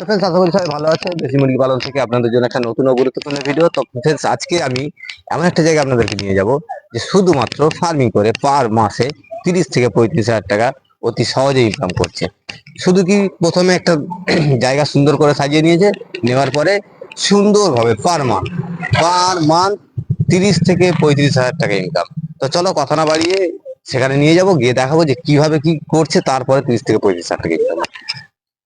তো ফ্রেন্ডস ভালো আছে দেশি মুরগি পালন থেকে আপনাদের জন্য একটা নতুন গুরুত্বপূর্ণ ভিডিও তো ফ্রেন্ডস আজকে আমি এমন একটা জায়গায় আপনাদেরকে নিয়ে যাব যে শুধুমাত্র ফার্মিং করে পার মাসে তিরিশ থেকে পঁয়ত্রিশ হাজার টাকা অতি সহজে ইনকাম করছে। শুধু কি প্রথমে একটা জায়গা সুন্দর করে সাজিয়ে নিয়েছে, নেওয়ার পরে সুন্দরভাবে পার মান্থ পার মান্থ তিরিশ থেকে পঁয়ত্রিশ হাজার টাকা ইনকাম তো চলো কথা না বাড়িয়ে সেখানে নিয়ে যাব গিয়ে দেখাবো যে কীভাবে কি করছে তারপরে তিরিশ থেকে পঁয়ত্রিশ হাজার টাকা ইনকাম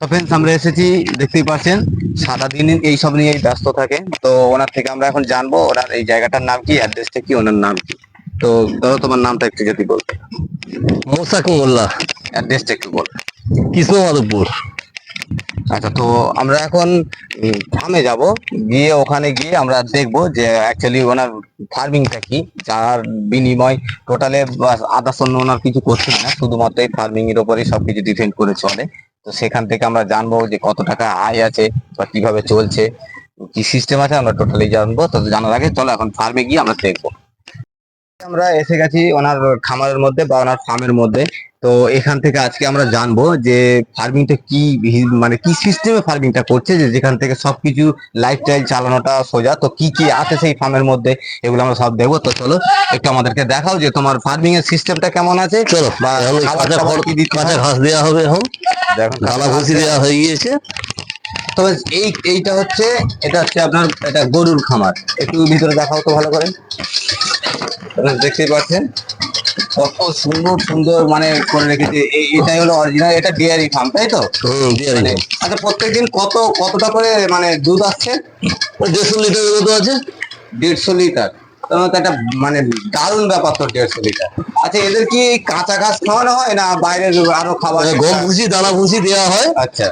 তো ফ্রেন্ডস আমরা এসেছি দেখতেই পাচ্ছেন সারাদিন এই সব নিয়েই ব্যস্ত থাকে। তো ওনার থেকে আমরা এখন জানব ওনার এই জায়গাটার নাম কি অ্যাড্রেসটা কি ওনার নাম কি। তো ধরো তোমার নামটা একটু যদি বলতে। মোসাক মোল্লা অ্যাড্রেসটা একটু বল। কৃষ্ণ মাধবপুর আচ্ছা তো আমরা এখন ফার্মে যাব। গিয়ে ওখানে গিয়ে আমরা দেখব যে অ্যাকচুয়ালি ওনার ফার্মিংটা কি, যার বিনিময় টোটালে আদার্স অন্য ওনার কিছু করছে না, শুধুমাত্র এই ফার্মিং এর উপরেই সবকিছু ডিপেন্ড করে চলে। তো সেখান থেকে আমরা জানব যে কত টাকা আয় আছে বা কীভাবে চলছে, কি সিস্টেম আছে আমরা টোটালি জানব। তো জানার আগে চলো এখন ফার্মে গিয়ে আমরা দেখব। আমরা এসে গেছি ওনার খামারের মধ্যে বা ওনার ফার্মের মধ্যে। তো এখান থেকে আজকে আমরা জানব যে ফার্মিংটা কি মানে কি সিস্টেমে ফার্মিংটা করছে যে যেখান থেকে সবকিছু লাইফস্টাইল চালানোটা সোজা। তো কি কি আছে সেই ফার্মের মধ্যে এগুলো আমরা সব দেখব। তো চলো একটু আমাদেরকে দেখাও যে তোমার ফার্মিং এর সিস্টেমটা কেমন আছে চলো কাঁচা? ঘাস দেওয়া হবে এখন। দেখো ঢালা ভুসি দেওয়া হয়ে গিয়েছে। তবে এই এইটা হচ্ছে এটা হচ্ছে আপনার এটা গরুর খামার। একটু ভিতরে দেখাও তো ভালো করে। দেখতেই পাচ্ছেন। কত সুন্দর সুন্দর মানে করে রেখেছে। এটাই হলো অরিজিনাল এটা ডেয়ারি ফার্ম তাই তো? মানে আচ্ছা প্রত্যেকদিন কত কতটা করে মানে দুধ আসছে? দেড়শো লিটার দুধ আছে। দেড়শো লিটার। তো একটা মানে দারুণ ব্যাপার তো দেড়শো লিটার। আচ্ছা এদের কি কাঁচা ঘাস খাওয়ানো হয় না বাইরের আরও খাবার? মানে গম ভুসি দানা ভুসি দেওয়া হয়। আচ্ছা।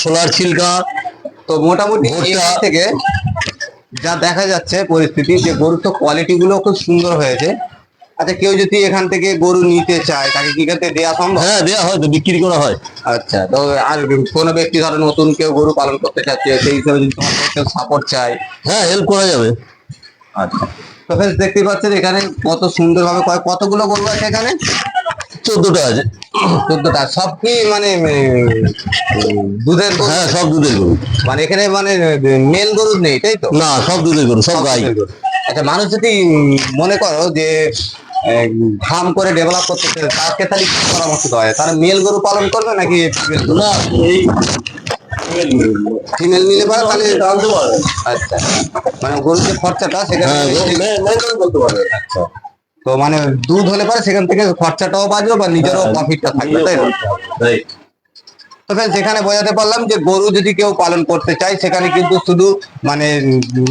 ছোলার ছিলকা তো মোটামুটি থেকে যা দেখা যাচ্ছে পরিস্থিতি যে গরুর তো কোয়ালিটি গুলো খুব সুন্দর হয়েছে। আচ্ছা কেউ যদি এখান থেকে গরু নিতে চায় তাকে কি থেকে দেওয়া সম্ভব? হ্যাঁ দেওয়া হয় তো বিক্রি করা হয়। আচ্ছা তো আর কোনো ব্যক্তি ধরো নতুন কেউ গরু পালন করতে চাচ্ছে সেই হিসাবে যদি তোমার কেউ সাপোর্ট চায়। হ্যাঁ হেল্প করা যাবে। আচ্ছা তো ফের দেখতেই পাচ্ছেন এখানে কত সুন্দরভাবে কয়- কতগুলো গরু আছে এখানে? চোদ্দটা আছে। চোদ্দটা সব কি মানে দুধের হ্যাঁ সব দুধের গরু। মানে এখানে মানে মেল গরু নেই তাই তো? না সব দুধের গরু সব গাই। আচ্ছা মানুষ যদি মনে করো যে ফার্ম করে ডেভেলপ করতে তাকে তাহলে কি পরামর্শ দেওয়া হয়? তারা মেল গরু পালন করবে নাকি না এই ফিমেল নিলে পারে তাহলে আচ্ছা। মানে গরুর যে খরচাটা সেখানে হ্যাঁ করতে পারবে। আচ্ছা। তো মানে দুধ হলে পরে সেখান থেকে খরচাটাও বাঁচবে বা নিজেরও প্রফিটটা থাকবে তাই না? তো friends, সেখানে বোঝাতে পারলাম যে গরু যদি কেউ পালন করতে চায় সেখানে কিন্তু শুধু মানে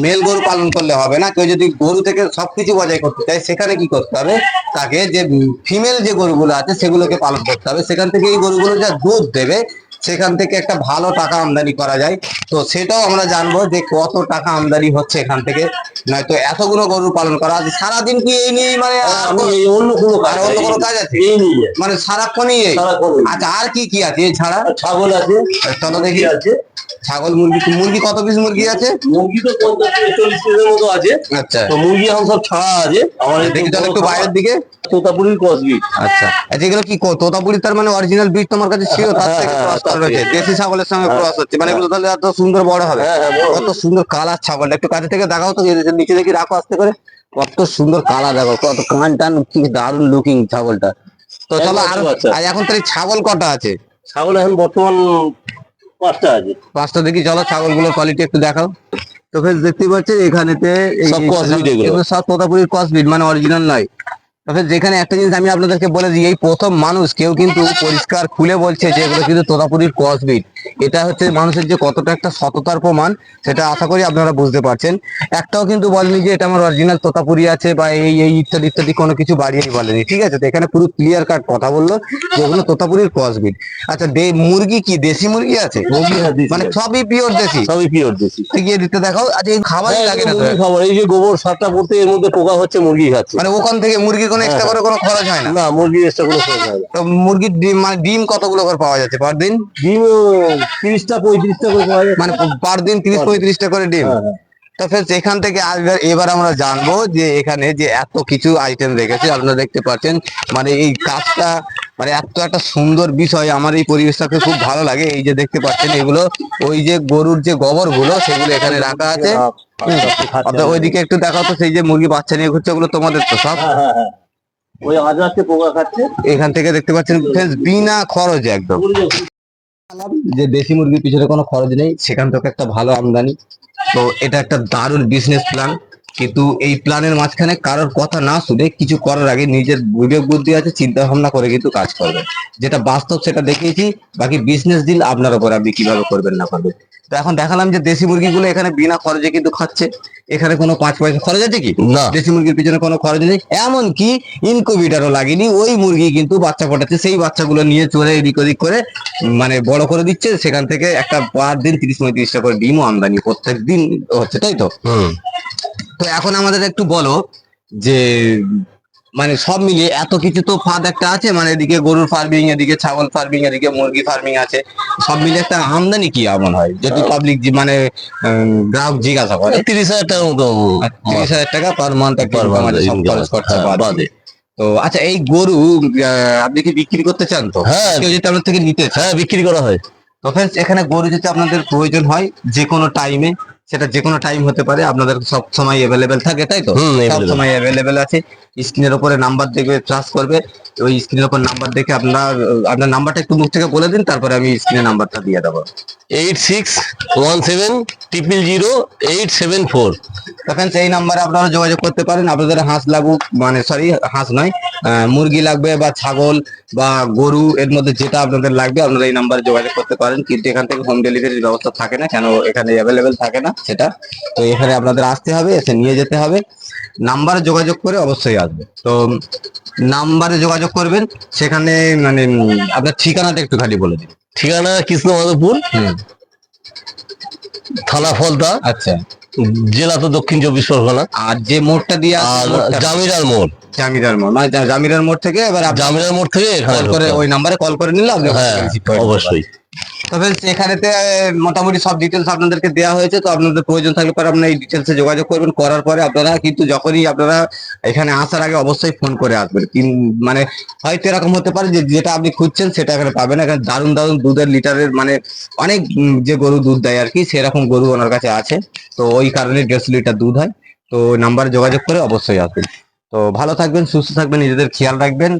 মেল গরু পালন করলে হবে না। কেউ যদি গরু থেকে সবকিছু বজায় করতে চায় সেখানে কি করতে হবে? তাকে যে ফিমেল যে গরুগুলো আছে সেগুলোকে পালন করতে হবে। সেখান থেকে এই গরুগুলো যা দুধ দেবে সেখান থেকে একটা ভালো টাকা আমদানি করা যায়। তো সেটাও আমরা জানব যে কত টাকা আমদানি হচ্ছে এখান থেকে। নয়তো এতগুলো গরু পালন করা আছে। সারাদিন কি এই নিয়ে মানে অন্য কোনো আর অন্য কোনো কাজ আছে? এই নিয়ে। মানে সারাক্ষণই আচ্ছা আর কি কি আছে এছাড়া? ছাগল আছে। চলো দেখি। আছে? ছাগল মুরগি মুরগি কত পিস মুরগি আছে? মুরগি তো পঞ্চাশ চল্লিশ পিসের মতো আছে। আচ্ছা। তো মুরগি এখন সব ছাড়া আছে। আমার দেখি একটু বাইরের দিকে। তোতাপুরির কসবি আচ্ছা। আচ্ছা এগুলো কি তোতাপুরি তার মানে অরিজিনাল বীজ তোমার কাছে ছিল? তার হ্যাঁ, থেকে হ্যাঁ, ক্রস করা রয়েছে দেশি ছাগলের সঙ্গে ক্রস হচ্ছে। মানে এগুলো তাহলে এত সুন্দর বড় হবে। হ্যাঁ, হ্যাঁ। কত সুন্দর কালার ছাগলটা। একটু কাছে থেকে দেখাও তো নিচে দেখি রাখো আস্তে করে। কত সুন্দর কালার দেখো কত কান টান কি দারুণ লুকিং ছাগলটা। তো চলো। আর এখন তাহলে ছাগল কটা আছে? ছাগল এখন বর্তমান পাঁচটা আছে। পাঁচটা দেখি চলো ছাগলগুলোর কোয়ালিটি একটু দেখাও। তো ফের দেখতেই পাচ্ছেন এখানেতে সব ক্রসব্রিড এগুলো। সব তোতাপুরির ক্রসব্রিড মানে অরিজিনাল নয়। তবে যেখানে একটা জিনিস আমি আপনাদেরকে বলে দিই এই প্রথম মানুষ কেউ কিন্তু পরিষ্কার খুলে বলছে যে এগুলো কিন্তু তোতাপুরির ক্রসবিট এটা হচ্ছে মানুষের যে কতটা একটা সততার প্রমাণ সেটা আশা করি আপনারা বুঝতে পারছেন। একটাও কিন্তু বলেনি যে এটা আমার অরিজিনাল তোতাপুরি আছে বা এই এই ইত্যাদি ইত্যাদি কোনো কিছু বাড়িয়ে বলেনি। ঠিক আছে তো এখানে পুরো ক্লিয়ার কাট কথা বলল যে ওগুলো তোতাপুরির ক্রসবিট আচ্ছা দে- মুরগি কি? দেশি মুরগি আছে? হ্যাঁ, মানে সবই পিওর দেশি? সবই পিওর দেশি। গিয়ে দিতে দেখাও। আচ্ছা এই খাবারই হ্যাঁ, লাগে না খাবার এই যে গোবর সারটা পড়তে এর মধ্যে পোকা হচ্ছে মুরগি খাচ্ছে। মানে ওখান থেকে মুরগির কোনো এক্সট্রা হ্যাঁ। করে কোনো খরচ হয় না? না মুরগি এক্সট্রা কোনো খরচ হয় না। তো মুরগির ডিম মানে ডিম কতগুলো করে পাওয়া যাচ্ছে পার দিন? ডিম তিরিশটা পঁয়ত্রিশটা করে মানে পার দিন তিরিশ পঁয়ত্রিশটা করে ডিম। হ্যাঁ, হ্যাঁ। এখান থেকে এবার আমরা জানব যে এখানে যে এত কিছু আইটেম রেখেছে আপনারা দেখতে পাচ্ছেন মানে এই কাজটা মানে এত একটা সুন্দর বিষয় আমার এই পরিবেশটাকে খুব ভালো লাগে। এই যে দেখতে পাচ্ছেন এগুলো ওই যে গরুর যে গোবরগুলো সেগুলো এখানে রাখা আছে। ওইদিকে একটু দেখাও তো সেই যে মুরগি বাচ্চা নিয়ে ঘুরছে ওগুলো তোমাদের তো সব। হ্যাঁ হ্যাঁ হ্যাঁ। ওই আজ রাত্রে পোকা খাচ্ছে। এখান থেকে দেখতে পাচ্ছেন বিনা খরচে একদম। যে দেশি মুরগির পিছনে কোনো খরচ নেই, সেখান থেকে একটা ভালো আমদানি। তো এটা একটা দারুণ বিজনেস প্ল্যান কিন্তু এই প্ল্যানের মাঝখানে কারোর কথা না শুনে কিছু করার আগে নিজের বিবেক বুদ্ধি আছে চিন্তা ভাবনা করে কিন্তু কাজ করবে। যেটা বাস্তব সেটা দেখিয়েছি বাকি বিজনেস ডিল আপনার উপর আপনি কীভাবে করবেন না করবেন। তো এখন দেখালাম যে দেশি মুরগিগুলো এখানে বিনা খরচে কিন্তু খাচ্ছে। এখানে কোনো পাঁচ পয়সা খরচ আছে কি? না। দেশি মুরগির পিছনে কোনো খরচ নেই। এমনকি ইনকুবিটারও লাগেনি ওই মুরগি কিন্তু বাচ্চা ফোটাচ্ছে সেই বাচ্চাগুলো নিয়ে চলে এদিক ওদিক করে মানে বড় করে দিচ্ছে। সেখান থেকে একটা পার দিন তিরিশ পঁয়ত্রিশটা করে ডিমও আমদানি প্রত্যেক দিন হচ্ছে তাই তো? তো এখন আমাদের একটু বলো যে মানে সব মিলিয়ে এত কিছু তো ফাঁদ একটা আছে মানে এদিকে গরুর ফার্মিং এদিকে ছাগল ফার্মিং এদিকে মুরগি ফার্মিং আছে সব মিলিয়ে একটা আমদানি কি এমন হয়? যদি পাবলিক মানে গ্রাহক জিজ্ঞাসা করে। তিরিশ হাজার টাকার মতো তিরিশ হাজার টাকা পার মান্থ খরচ আছে, খরচা হ্যাঁ। তো আচ্ছা এই গরু আপনি কি বিক্রি করতে চান তো? হ্যাঁ। কেউ যদি আপনার থেকে নিতে হ্যাঁ বিক্রি করা হয়। তো friends, এখানে গরু যদি আপনাদের প্রয়োজন হয় যে কোনো টাইমে সেটা যে কোনো টাইম হতে পারে আপনাদের সব সময় অ্যাভেলেবেল থাকে তাই তো? সব সময় অ্যাভেলেবেল আছে। স্ক্রিনের উপরে নাম্বার দেখবে ট্রাস্ট করবে। ওই স্ক্রিনের উপর নাম্বার দেখে আপনার আপনার নাম্বারটা একটু মুখ থেকে বলে দিন তারপরে আমি স্ক্রিনে নাম্বারটা দিয়ে দেবো। Eight six one seven triple zero eight seven four. তখন সেই নাম্বারে আপনারা যোগাযোগ করতে পারেন। আপনাদের হাঁস লাগুক মানে সরি হাঁস নয় আহ, মুরগি লাগবে বা ছাগল বা গরু এর মধ্যে যেটা আপনাদের লাগবে আপনারা এই নাম্বারে যোগাযোগ করতে পারেন। কিন্তু এখান থেকে হোম ডেলিভারির ব্যবস্থা থাকে না কেন এখানে অ্যাভেলেবেল থাকে না। সেটা। তো এখানে আপনাদের আসতে হবে এসে নিয়ে যেতে হবে। নাম্বারে যোগাযোগ করে অবশ্যই আসবে। তো নাম্বারে যোগাযোগ করবেন সেখানে মানে আপনার ঠিকানাটা একটু খালি বলে দিন। ঠিকানা কৃষ্ণ মাধবপুর থানা ফলতা আচ্ছা। জেলা তো দক্ষিণ চব্বিশ পরগনা। আর যে মোড়টা দিয়ে জামিরার মোড়। জামিরার মোড় মানে জামিরার মোড় থেকে এবার জামিরার মোড় থেকে কল করে ওই নাম্বারে কল করে নিলে আপনি হ্যাঁ অবশ্যই। তবে সেখানেতে মোটামুটি সব ডিটেলস আপনাদেরকে দেওয়া হয়েছে। তো আপনাদের প্রয়োজন থাকলে পরে আপনারা এই ডিটেলসে যোগাযোগ করবেন। করার পরে আপনারা কিন্তু যখনই আপনারা এখানে আসার আগে অবশ্যই ফোন করে আসবেন। মানে হয়তো এরকম হতে পারে যে, যেটা আপনি খুঁজছেন সেটা এখানে পাবেন এখানে দারুণ দারুণ দুধের লিটারের মানে অনেক যে গরু দুধ দেয় আর কি, সেরকম গরু ওনার কাছে আছে। তো ওই কারণে দেড়শো লিটার দুধ হয়। তো নাম্বারে যোগাযোগ করে অবশ্যই আসবেন। তো ভালো থাকবেন, সুস্থ থাকবেন, নিজেদের খেয়াল রাখবেন।